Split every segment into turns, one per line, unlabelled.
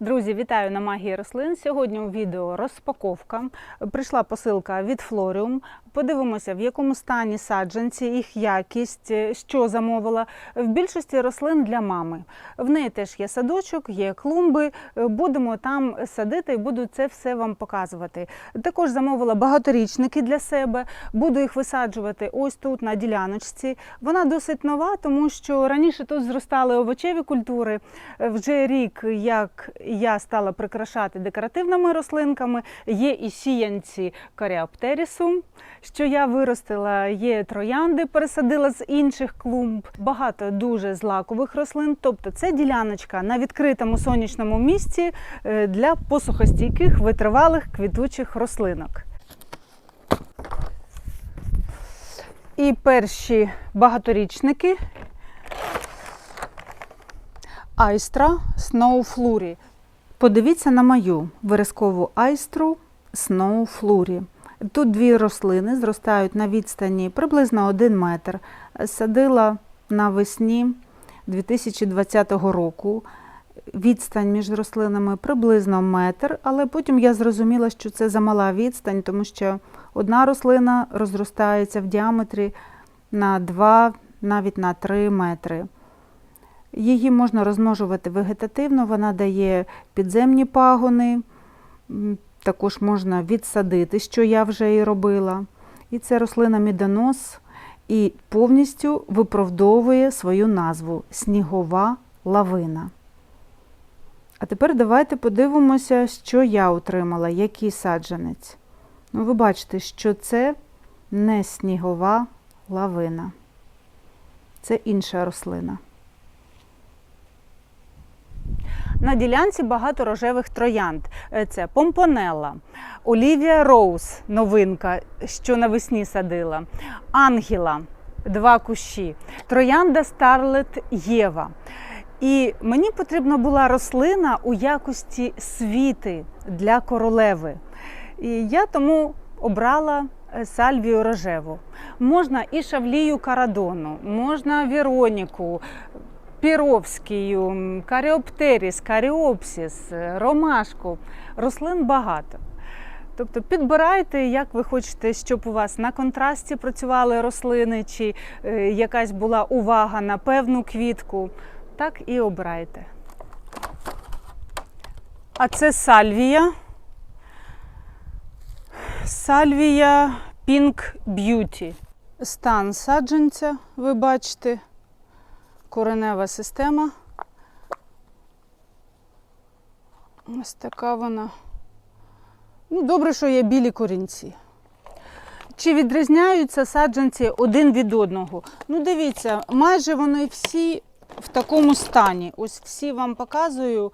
Друзі, вітаю на магії рослин. Сьогодні у відео розпаковка. Прийшла посилка від Флоріум. Подивимося, в якому стані саджанці, їх якість, е, що замовила. В більшості рослин для мами. В неї теж є садочок, є клумби. Е, Будемо там садити і буду це все вам показувати. Також замовила багаторічники для себе. Буду їх висаджувати ось тут на діляночці. Вона досить нова, тому що раніше тут зростали овочеві культури. Е, Вже рік, як я стала прикрашати декоративними рослинками, є і сіянці коріаптерісу, що я виростила, є троянди, пересадила з інших клумб. Багато дуже злакових рослин. Тобто це діляночка на відкритому сонячному місці е, для посухостійких витривалих квітучих рослинок. І перші багаторічники Айстра Flurry. Подивіться на мою верескову айстру Flurry. Тут дві рослини зростають на відстані приблизно 1 метр. Садила навесні 2020 року. Відстань між рослинами приблизно метр, але потім я зрозуміла, що це замала відстань, тому що одна рослина розростається в діаметрі на 2, навіть на 3 метри. Її можна розмножувати вегетативно, вона дає підземні пагони, також можна відсадити, що я вже і робила. І це рослина мідонос і повністю виправдовує свою назву снігова лавина. А тепер давайте подивимося, що я отримала, який саджанець. Ну, ви бачите, що це не снігова лавина, це інша рослина. На ділянці багато рожевих троянд. Е, Це помпонелла, Олівія Роуз, новинка, що навесні садила, Ангела, два кущі, троянда Старлет Єва. І мені потрібна була рослина у якості світи для королеви. І я тому обрала е, сальвію рожеву. Можна і шавлію карадону, можна Вероніку, Піровськію, каріоптеріс, каріопсіс, ромашку. Рослин багато. Тобто підбирайте, як ви хочете, щоб у вас на контрасті працювали рослини, чи е, якась була увага на певну квітку. Так і обирайте. А це сальвія. Сальвія Pink Beauty. Стан саджанця, ви бачите коренева система. Ось така вона. Ну, добре, що є білі корінці. Чи відрізняються саджанці один від одного? Ну, дивіться, майже вони всі в такому стані. Ось всі вам показую.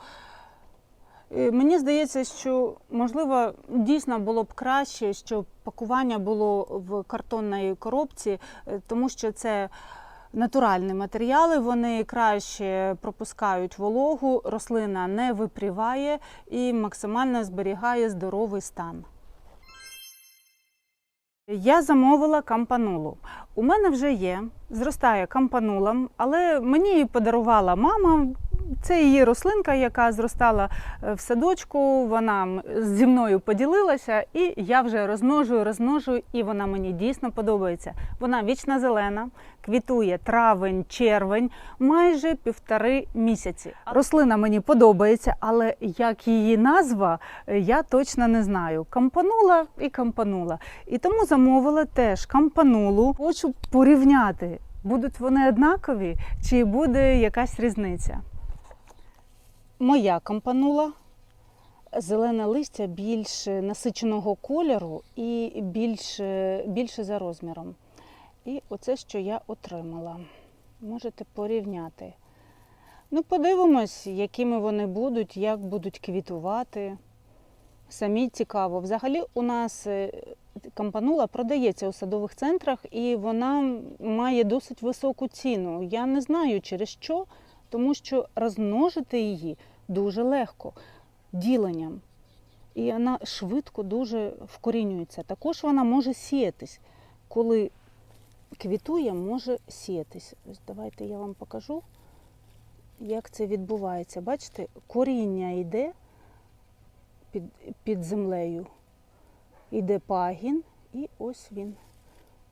Е, Мені здається, що можливо дійсно було б краще, щоб пакування було в картонній коробці, е, тому що це натуральні матеріали, вони краще пропускають вологу, рослина не випріває і максимально зберігає здоровий стан. Я замовила кампанулу. У мене вже є, зростає кампанула, але мені її подарувала мама. Це її рослинка, яка зростала е, в садочку. Вона зі мною поділилася, і я вже розмножую, розмножую, і вона мені дійсно подобається. Вона вічна зелена, квітує травень, червень, майже півтори місяці. Рослина мені подобається, але як її назва, е, я точно не знаю. Кампанула і кампанула. І тому замовила теж кампанулу. Хочу порівняти, будуть вони однакові чи буде якась різниця. Моя кампанула. Зелене листя більш насиченого кольору і більше, більше за розміром. І оце, що я отримала. Можете порівняти. Ну, подивимось, якими вони будуть, як будуть квітувати. Самі цікаво. Взагалі, у нас е, кампанула продається у садових центрах, і вона має досить високу ціну. Я не знаю через що, тому що розмножити її дуже легко діленням. І вона швидко дуже вкорінюється. Також вона може сіятись. Коли квітує, може сіятись. Ось давайте я вам покажу, як це відбувається. Бачите, коріння йде під, під землею, йде пагін, і ось він.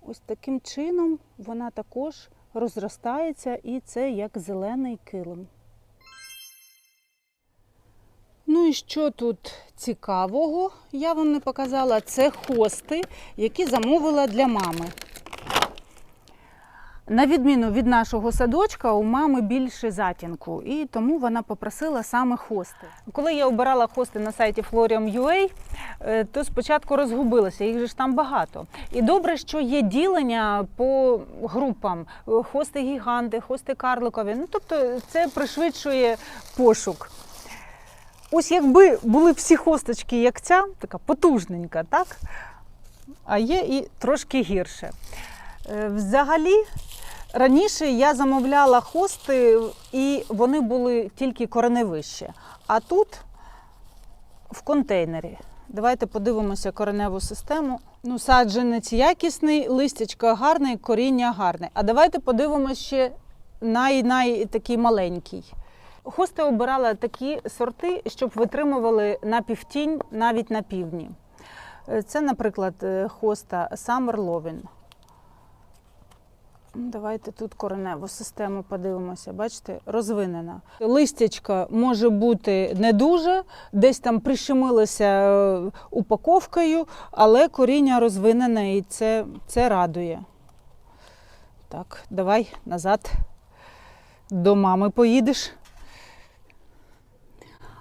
Ось таким чином вона також розростається, і це як зелений килим. Ну і що тут цікавого, я вам не показала, це хости, які замовила для мами. На відміну від нашого садочка, у мами більше затінку, і тому вона попросила саме хости. Коли я обирала хости на сайті Florium.ua, е, то спочатку розгубилася, їх же ж там багато. І добре, що є ділення по групам: хости гіганти, хости карликові. Ну тобто це пришвидшує пошук. Ось якби були всі хосточки, як ця, така потужненька, так? А є і трошки гірше. Е, Взагалі, раніше я замовляла хости, і вони були тільки кореневище. А тут в контейнері. Давайте подивимося кореневу систему. Ну, саджанець якісний, листячко гарне, коріння гарне. А давайте подивимося ще най-най такий маленький. Хости обирала такі сорти, щоб витримували на півтінь навіть на півдні. Е, Це, наприклад, е, хоста Summer Lovin. Ну, Давайте тут кореневу систему подивимося. Бачите, розвинена. Листячка може бути не дуже, десь там прищемилося е, упаковкою, але коріння розвинене і це, це радує. Так, давай назад до мами поїдеш.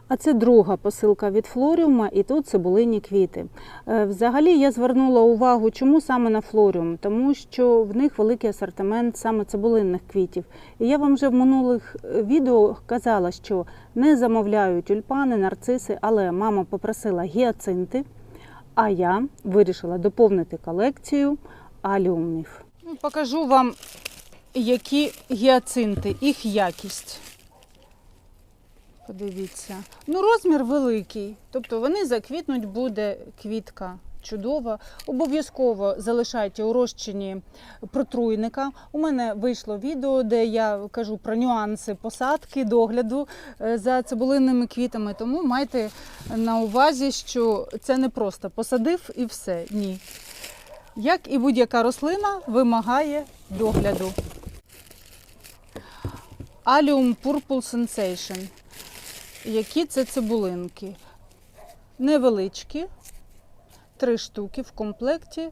А це друга посилка від Флоріума, і тут цибулині квіти. Е, Взагалі я звернула увагу, чому саме на Флоріум, тому що в них великий асортимент саме цибулинних квітів. І я вам вже в минулих е, відео казала, що не замовляю тюльпани, нарциси, але мама попросила гіацинти, а я вирішила доповнити колекцію аліумів. Ну, Покажу вам, які гіацинти, їх якість. Подивіться. Ну, розмір великий. Тобто вони заквітнуть, буде квітка чудова. Обов'язково залишайте у розчині протруйника. У мене вийшло відео, де я кажу про нюанси посадки, догляду е, за цибулинними квітами. Тому майте на увазі, що це не просто посадив і все. Ні. Як і будь-яка рослина вимагає догляду. Allium Purple Sensation. Які це цибулинки? Невеличкі, три штуки в комплекті,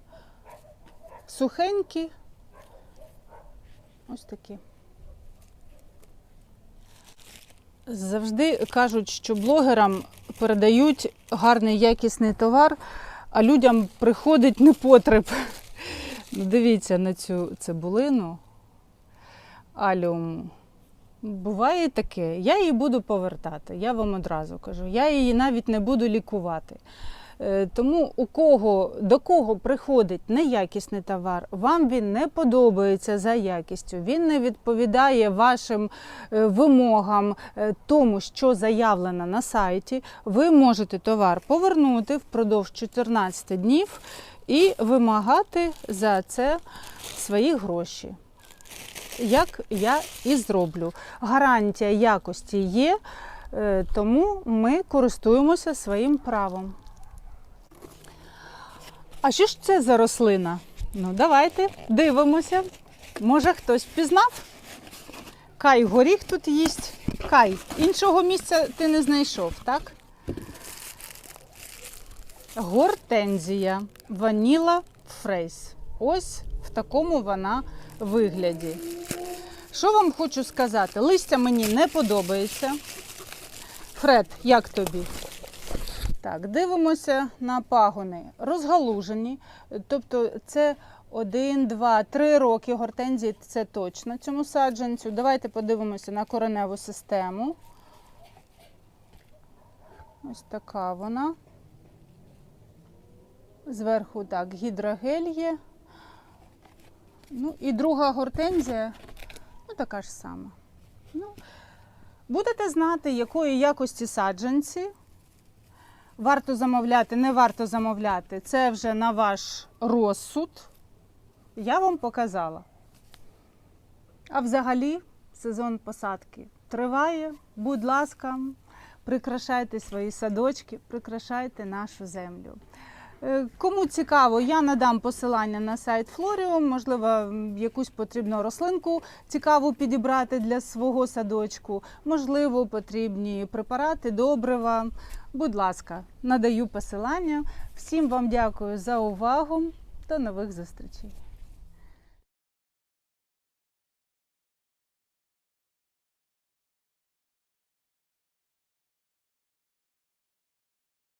сухенькі. Ось такі. Завжди кажуть, що блогерам передають гарний якісний товар, а людям приходить непотреб. Ну, Дивіться на цю цибулину аліуму. Буває таке. Я її буду повертати, я вам одразу кажу. Я її навіть не буду лікувати. Е, Тому у кого до кого приходить неякісний товар, вам він не подобається за якістю, він не відповідає вашим е, вимогам, е, тому, що заявлено на сайті, ви можете товар повернути впродовж 14 днів і вимагати за це свої гроші як я і зроблю. Гарантія якості є, е, тому ми користуємося своїм правом. А що ж це за рослина? Ну, давайте дивимося. Може хтось впізнав? Кай горіх тут їсть. Кай, іншого місця ти не знайшов, так? Гортензія, ваніла фрейс. Ось в такому вона вигляді. Що вам хочу сказати? Листя мені не подобається. Фред, як тобі? Так, дивимося на пагони. Розгалужені. Тобто це один, два, три роки гортензії, це точно цьому саджанцю. Давайте подивимося на кореневу систему. Ось така вона. Зверху так, гідрогель є. Ну і друга гортензія, ну така ж сама. Ну, будете знати, якої якості саджанці. Варто замовляти, не варто замовляти. Це вже на ваш розсуд. Я вам показала. А взагалі сезон посадки триває. Будь ласка, прикрашайте свої садочки, прикрашайте нашу землю. Е, Кому цікаво, я надам посилання на сайт Флоріум, можливо, якусь потрібну рослинку цікаву підібрати для свого садочку. Можливо, потрібні препарати, добрива. Будь ласка, надаю посилання. Всім вам дякую за увагу. До нових зустрічей.